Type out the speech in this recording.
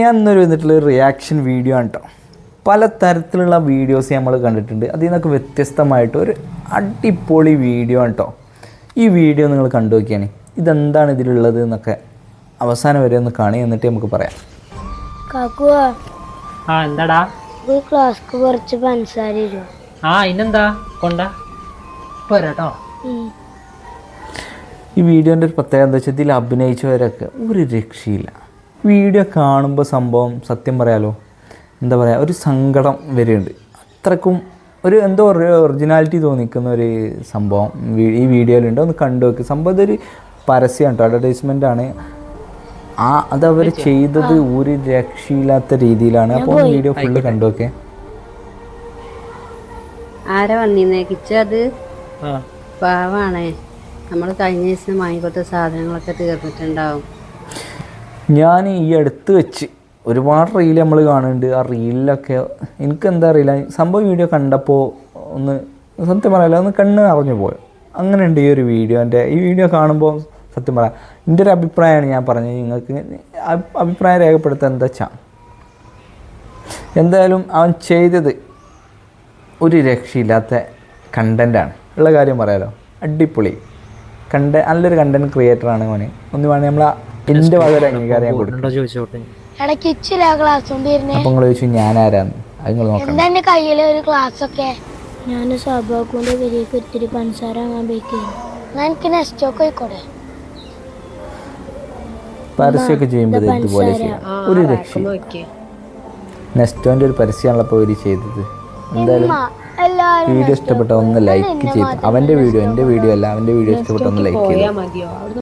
ഞാൻ ഇന്നൊരു വന്നിട്ടുള്ള റിയാക്ഷൻ വീഡിയോ ആണ് കേട്ടോ പല തരത്തിലുള്ള വീഡിയോസ് നമ്മൾ കണ്ടിട്ടുണ്ട്. അതിൽ നിന്നൊക്കെ വ്യത്യസ്തമായിട്ട് ഒരു അടിപൊളി വീഡിയോ ആണ് കേട്ടോ ഈ വീഡിയോ നിങ്ങൾ കണ്ടു നോക്കിയാണ്. ഇതെന്താണ് ഇതിലുള്ളത് എന്നൊക്കെ അവസാനം വരെ ഒന്ന് കാണി എന്നിട്ട് നമുക്ക് പറയാം. കാക്കുവാ ആ എന്താടാ? ഈ ക്ലാസ്ക്ക് കുറച്ച് പഞ്ചസാര ആ ഇന്നെന്താ? കൊണ്ട. പോരാട്ടോ ഈ വീഡിയോന്റെ ഒരു പ്രത്യേകത എന്താ വെച്ചാൽ ഇതിൽ അഭിനയിച്ചവരൊക്കെ ഒരു രക്ഷയില്ല. വീഡിയോ കാണുമ്പോൾ സംഭവം സത്യം പറയാലോ? എന്താ പറയുക ഒരു സങ്കടം വരെയുണ്ട്. അത്രക്കും ഒരു എന്തോ ഒറിജിനാലിറ്റി തോന്നിക്കുന്ന ഒരു സംഭവം ഈ വീഡിയോയിലുണ്ട്. ഒന്ന് കണ്ടു വെക്കുക സംഭവം ഇതൊരു പരസ്യമാണ് കേട്ടോ അഡ്വർടൈസ്മെന്റ് ആണ്. ആ അത് അവർ ചെയ്തത് ഒരു രക്ഷയില്ലാത്ത രീതിയിലാണ്. അപ്പോൾ വീഡിയോ ഫുള്ള് കണ്ടു നോക്കേ. ആരാ വന്നിരുന്നേ കിച്ചത് ആ. പാവാണേ. നമ്മൾ കഴിഞ്ഞ ദിവസം വാങ്ങിക്കൊടുത്ത സാധനങ്ങളൊക്കെ തീർന്നിട്ടുണ്ടാവും. ഞാൻ ഈ അടുത്ത് വെച്ച് ഒരുപാട് റീൽ നമ്മൾ കാണുന്നുണ്ട്. ആ റീലിലൊക്കെ എനിക്ക് എന്താ അറിയില്ല. സംഭവം വീഡിയോ കണ്ടപ്പോൾ ഒന്ന് സത്യം പറയാലോ ഒന്ന് കണ്ണ് അറിഞ്ഞു പോയി. അങ്ങനെ ഉണ്ട് ഈ ഒരു വീഡിയോ എന്റെ ഈ വീഡിയോ കാണുമ്പോൾ സത്യം പറയാം എന്റെ ഒരു അഭിപ്രായമാണ് ഞാൻ പറഞ്ഞത്. നിങ്ങൾക്ക് അഭി- അഭിപ്രായം രേഖപ്പെടുത്താൻ എന്താ വെച്ചാൽ എന്തായാലും അവൻ ചെയ്തത് ഒരു രക്ഷയില്ലാത്ത കണ്ടന്റാണ് ഉള്ള കാര്യം പറയാലോ. അടിപൊളി. കണ്ട നല്ലൊരു കണ്ടന്റ് ക്രിയേറ്ററാണ് അവന്. ഒന്ന് വേണമെങ്കിൽ നമ്മൾ എന്റെ വക ഒരു അംഗീകാരം ഞാൻ കൊടുക്കും ചോദിച്ചോട്ടെ? ക്ലാസ് കൊണ്ട് വരുന്നേ? അപ്പോൾ നിങ്ങൾ ചോദിച്ചു അത് നിങ്ങൾ നോക്കണം. എന്താ എന്റെ കയ്യിലെ ഒരു ക്ലാസ് ഒക്കെ? ഞാൻ സബാക്കൊണ്ട് വരികൾക്ക് ഒത്തിരി പഞ്ചസാര വാങ്ങാൻ ബേക്കുന്നു ഞാൻ എനിക്ക് നെക്സ്റ്റ് ഒക്കെ ആയിക്കോട്ടെ. പരസ്യമൊക്കെ ചെയ്യുമ്പോൾ ഇതുപോലെ ചെയ്യാം. ഒരു രക്ഷ നോക്കിയേ. നെസ്റ്റോന്റെ ഒരു പരസ്യമാണല്ലോ ഇപ്പോൾ ഇവർ ചെയ്തത്. എന്തായാലും എല്ലാരും വീഡിയോ ഇഷ്ടപ്പെട്ട ഒന്ന് ലൈക്ക് ചെയ്ത്. അവന്റെ വീഡിയോ എന്റെ വീഡിയോ അല്ല അവന്റെ വീഡിയോ ഇഷ്ടപ്പെട്ട ഒന്ന് ലൈക്ക് ചെയ്തു. മതിയോ?